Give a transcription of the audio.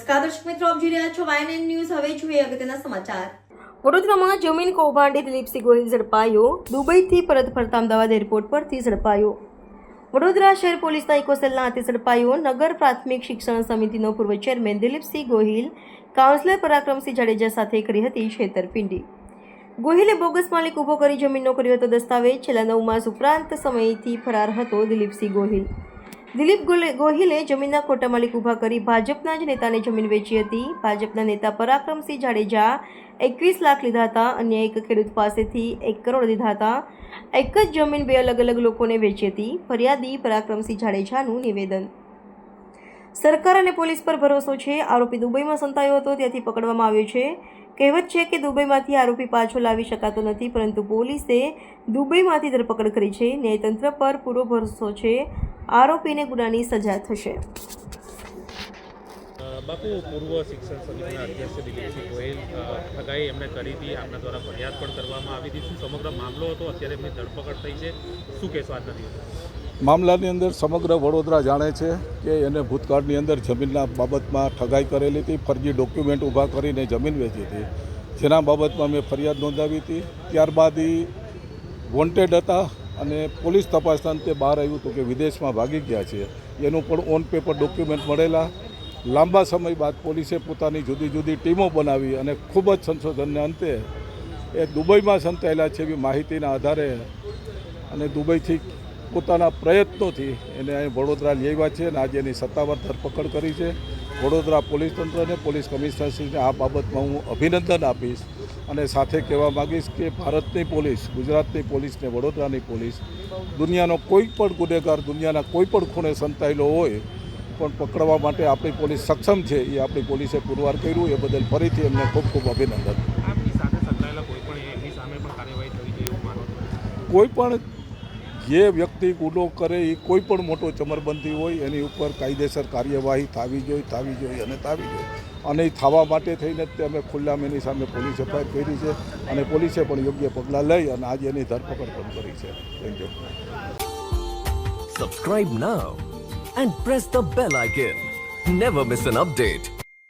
નમસ્કાર, દર્શક મિત્રો, આપ જોઈ રહ્યા છો વાયએનએન ન્યૂઝ હવે જોઈએ અગત્યના સમાચાર. વડોદરામાં જમીન કૌભાંડી દિલીપસિંહ ગોહિલ ઝડપાયો. દુબઈથી પરત ફરતા અમદાવાદ એરપોર્ટ પરથી ઝડપાયો. વડોદરા શહેર પોલીસના ઇકોસેલના હાથે ઝડપાયો. નગર પ્રાથમિક શિક્ષણ સમિતિનો પૂર્વ ચેરમેન દિલીપસિંહ ગોહિલ કાઉન્સિલર પરાક્રમસિંહ જાડેજા સાથે કરી હતી છેતરપિંડી. ગોહિલે બોગસ માલિક ઊભો કરી જમીનનો કર્યો હતો દસ્તાવેજ. છેલ્લા નવ માસ ઉપરાંત સમયથી ફરાર હતો દિલીપસિંહ ગોહિલ. દિલીપ ગોહિલે જમીનના ખોટા માલિક ઊભા કરી ભાજપના જ નેતાને જમીન વેચી હતી. ભાજપના નેતા પરાક્રમસિંહ જાડેજા એકવીસ લાખ લીધા હતા અન્ય એક ખેડૂત પાસેથી એક કરોડ લીધા હતા. એક જ જમીન બે અલગ અલગ લોકોને વેચી હતી. ફરિયાદી પરાક્રમસિંહ જાડેજાનું નિવેદન. સરકાર અને પોલીસ પર ભરોસો છે. આરોપી દુબઈમાં સંતાયો હતો. ત્યાંથી પકડવામાં આવ્યો છે. કહેવત છે કે દુબઈમાંથી આરોપી પાછો લાવી શકાતો નથી, પરંતુ પોલીસે દુબઈમાંથી ધરપકડ કરી છે. ન્યાયતંત્ર પર પૂરો ભરોસો છે. આરોપીને ગુનાની સજા થશે. બાપુ પૂર્વ શિક્ષણ સમિતિના અધ્યક્ષ દિલીપસિંહ ગોયલ ઠગાઈ એમણે કરી હતી. આપના દ્વારા ફરિયાદ પણ કરવામાં આવી હતી. શું સમગ્ર મામલો હતો? અત્યારે એમની ધરપકડ થઈ છે. શું કહેશો આજના દિવસે? મામલાની અંદર સમગ્ર વડોદરા જાણે છે કે એને ભૂતકાળની અંદર જમીનના બાબતમાં ઠગાઈ કરેલી હતી. ફરજી ડોક્યુમેન્ટ ઊભા કરીને જમીન વેચી હતી. જેના બાબતમાં મેં ફરિયાદ નોંધાવી હતી. ત્યારબાદ એ વોન્ટેડ હતા. અને પોલીસ તપાસના અંતે બહાર આવ્યું હતું કે વિદેશમાં ભાગી ગયા છે. એનું પણ ઓન પેપર ડોક્યુમેન્ટ મળેલા. લાંબા સમય બાદ પોલીસે પોતાની જુદી જુદી ટીમો બનાવી અને ખૂબ જ સંશોધનને અંતે એ દુબઈમાં સંતાયેલા છે એવી માહિતીના આધારે અને દુબઈથી પોતાના પ્રયત્નોથી એને અહીં વડોદરા લેવા છે અને આજે એની સત્તાવાર ધરપકડ કરી છે. વડોદરા પોલીસ તંત્રને પોલીસ કમિશનરશ્રીને આ બાબતમાં હું અભિનંદન આપીશ અને સાથે કહેવા માગીશ કે ભારતની પોલીસ ગુજરાતની પોલીસ ને વડોદરાની પોલીસ દુનિયાનો કોઈ પણ ગુનેગાર દુનિયાના કોઈ પણ ખૂણે સંતાયેલો હોય પણ પકડવા માટે આપણી પોલીસ સક્ષમ છે એ આપણી પોલીસે પુરવાર કર્યું એ બદલ ફરીથી એમને ખૂબ ખૂબ અભિનંદન. કોઈ પણ જે વ્યક્તિ ગુનો કરે એ કોઈ પણ મોટો ચમરબંધી હોય, એની ઉપર કાયદેસર કાર્યવાહી થવી જોઈએ થવી જોઈએ અને થવી જોઈએ. અને એ થવા માટે થઈને જ અમે ખુલ્લામ એની સામે પોલીસ એફઆઈઆર કરી છે અને પોલીસે પણ યોગ્ય પગલાં લઈ અને આજે એની ધરપકડ પણ કરી છે. Thank you subscribe now and press the bell icon never miss an update.